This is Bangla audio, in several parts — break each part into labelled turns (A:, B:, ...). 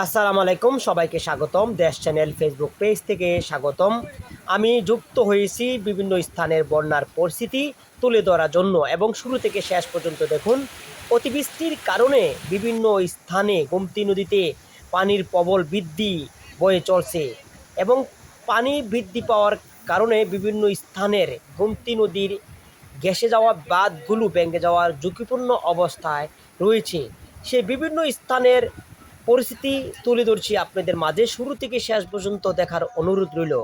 A: আসসালামু আলাইকুম, সবাইকে স্বাগতম। দেশ চ্যানেল ফেসবুক পেজ থেকে স্বাগতম। আমি যুক্ত হয়েছি বিভিন্ন স্থানের বন্যার পরিস্থিতি তুলে ধরার জন্য এবং শুরু থেকে শেষ পর্যন্ত দেখুন, অতিবৃষ্টির কারণে বিভিন্ন স্থানে গোমতী নদীতে পানির প্রবল বৃদ্ধি বয়ে চলছে এবং পানি বৃদ্ধি পাওয়ার কারণে বিভিন্ন স্থানের গোমতী নদীর গ্যাসে যাওয়া বাঁধগুলো ভেঙে যাওয়ার ঝুঁকিপূর্ণ অবস্থায় রয়েছে। সে বিভিন্ন স্থানের পরিস্থিতি তুলে ধরছি আপনাদের মাঝে। শুরু থেকে শেষ পর্যন্ত দেখার অনুরোধ রইল।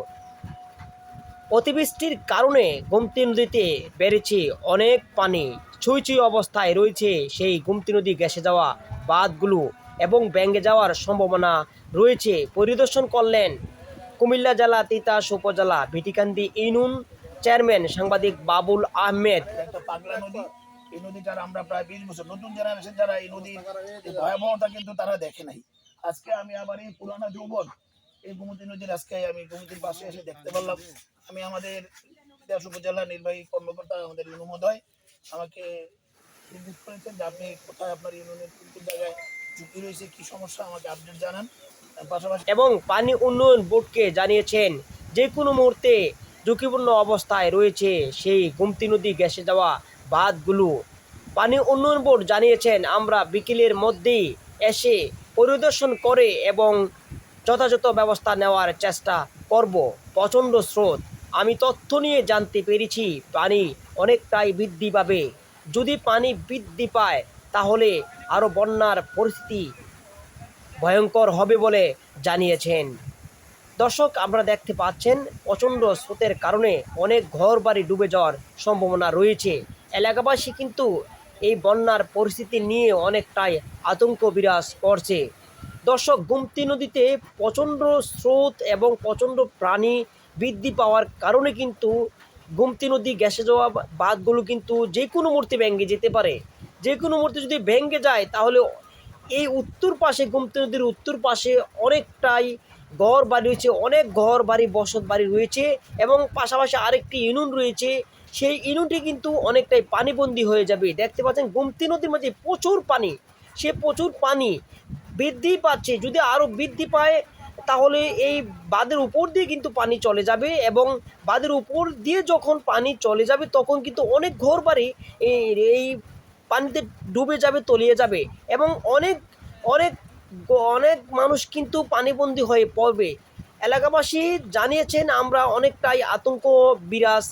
A: অতিবৃষ্টির কারণে গোমতী নদীতে বেড়েছে অনেক পানি। ছুঁই ছুঁই অবস্থায় রয়েছে সেই গোমতী নদী গ্যাসে যাওয়া বাঁধগুলো এবং ব্যাঙ্গে যাওয়ার সম্ভাবনা রয়েছে। পরিদর্শন করলেন কুমিল্লা জেলা তিতাস উপজেলা ভিটিকান্দি ইউনুন চেয়ারম্যান সাংবাদিক বাবুল আহমেদ।
B: এই নদী যারা আমরা প্রায় বিশ বছর নতুন জেনারেশন যারা এই নদীর ভয়াবহতা কিন্তু তারা দেখে নাই। আজকে আমি আবার এই পুরানা যৌবন, এই গোমতী নদীর আজকে আমি গোমতীর পাশে এসে দেখতে পারলাম। আমি আমাদের ইতিহাস উপজেলা নির্বাহী কর্মকর্তা আমাদের ইউনুমোদয় আমাকে নির্দেশ করেছেন যে আপনি কোথায় আপনার ইউনিয়নের কোন জায়গায় ঝুঁকি রয়েছে, কি সমস্যা, আমাকে আপডেট জানান। পাশাপাশি
A: এবং পানি উন্নয়ন বোর্ডকে জানিয়েছেন, যে কোনো মুহূর্তে ঝুঁকিপূর্ণ অবস্থায় রয়েছে সেই গুমতি নদী গ্যাসে যাওয়া বাঁধগুলো। পানি উন্নয়ন বোর্ড জানিয়েছেন, আমরা বিকেলের মধ্যেই এসে পরিদর্শন করে এবং যথাযথ ব্যবস্থা নেওয়ার চেষ্টা করব। প্রচণ্ড স্রোত। আমি তথ্য নিয়ে জানতে পেরেছি, পানি অনেকটাই বৃদ্ধি পাবে। যদি পানি বৃদ্ধি পায়, তাহলে আরও বন্যার পরিস্থিতি ভয়ঙ্কর হবে বলে জানিয়েছেন। দর্শক আমরা দেখতে পাচ্ছেন, প্রচণ্ড স্রোতের কারণে অনেক ঘর বাড়ি ডুবে যাওয়ার সম্ভাবনা রয়েছে। এলাকাবাসী কিন্তু এই বন্যার পরিস্থিতি নিয়ে অনেকটাই আতঙ্ক বিরাজ করছে। দর্শক, গুমতি নদীতে প্রচণ্ড স্রোত এবং প্রচণ্ড প্রাণী বৃদ্ধি পাওয়ার কারণে কিন্তু গুমতি নদী গ্যাসে যাওয়া বাঁধগুলো কিন্তু যে কোনো মূর্তি ভেঙে যেতে পারে। যে কোনো মূর্তি যদি ভেঙে যায়, তাহলে এই উত্তর পাশে, গুমতি নদীর উত্তর পাশে অনেকটাই ঘর বাড়ি রয়েছে, অনেক ঘর বাড়ি বসত বাড়ি রয়েছে এবং পাশাপাশি আরেকটি ইউনিয়ন রয়েছে। সেই ইউনিয়নটি কিন্তু অনেকটাই পানিবন্দী হয়ে যাবে। দেখতে পাচ্ছেন, গুমতি নদীর মাঝে প্রচুর পানি। সে প্রচুর পানি বৃদ্ধি পাচ্ছে। যদি আরও বৃদ্ধি পায়, তাহলে এই বাঁধের উপর দিয়ে কিন্তু পানি চলে যাবে এবং বাঁধের উপর দিয়ে যখন পানি চলে যাবে, তখন কিন্তু অনেক ঘর বাড়ি এই পানিতে ডুবে যাবে, তলিয়ে যাবে এবং অনেক অনেক অনেক মানুষ কিন্তু পানিবন্দী হয়ে পড়বে। এলাকাবাসী জানিয়েছেন, আমরা অনেকটাই আতঙ্ক বিরাজ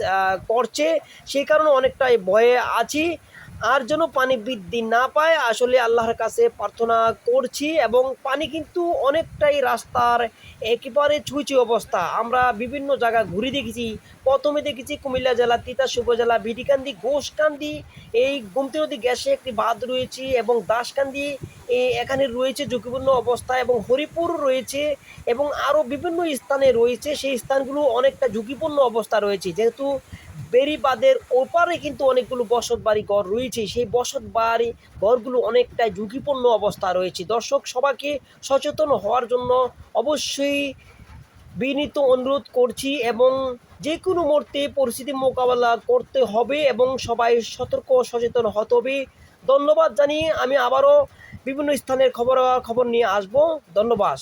A: করছে। সেই কারণে অনেকটাই ভয়ে আছি। আর যেন পানি বৃদ্ধি না পায়, আসলে আল্লাহর কাছে প্রার্থনা করছি এবং পানি কিন্তু অনেকটাই রাস্তার একেবারে ছুঁচি অবস্থা। আমরা বিভিন্ন জায়গা ঘুরে দেখেছি, প্রথমে দেখেছি কুমিল্লা জেলা, তিতাস উপজেলা, বিডিকান্দি, ঘোষকান্দি, এই গুমতি নদী গ্যাসে একটি বাঁধ রয়েছে এবং দাসকান্দি এখানে রয়েছে ঝুঁকিপূর্ণ অবস্থা এবং হরিপুর রয়েছে এবং আরও বিভিন্ন স্থানে রয়েছে। সেই স্থানগুলো অনেকটা ঝুঁকিপূর্ণ অবস্থা রয়েছে। যেহেতু বেরিবাদের ওপারে কিন্তু অনেকগুলো বসত বাড়ি ঘর রয়েছে। সেই বসত বাড়ি ঘরগুলো অনেকটাই ঝুঁকিপূর্ণ অবস্থা রয়েছে। দর্শক, সবাইকে সচেতন হওয়ার জন্য অবশ্যই বিনীত অনুরোধ করছি এবং যে কোনো মুহূর্তে পরিস্থিতি মোকাবেলা করতে হবে এবং সবাই সতর্ক সচেতন হতে হবে। ধন্যবাদ জানিয়ে আমি আবারও বিভিন্ন স্থানের খবর খবর নিয়ে আসব। ধন্যবাদ।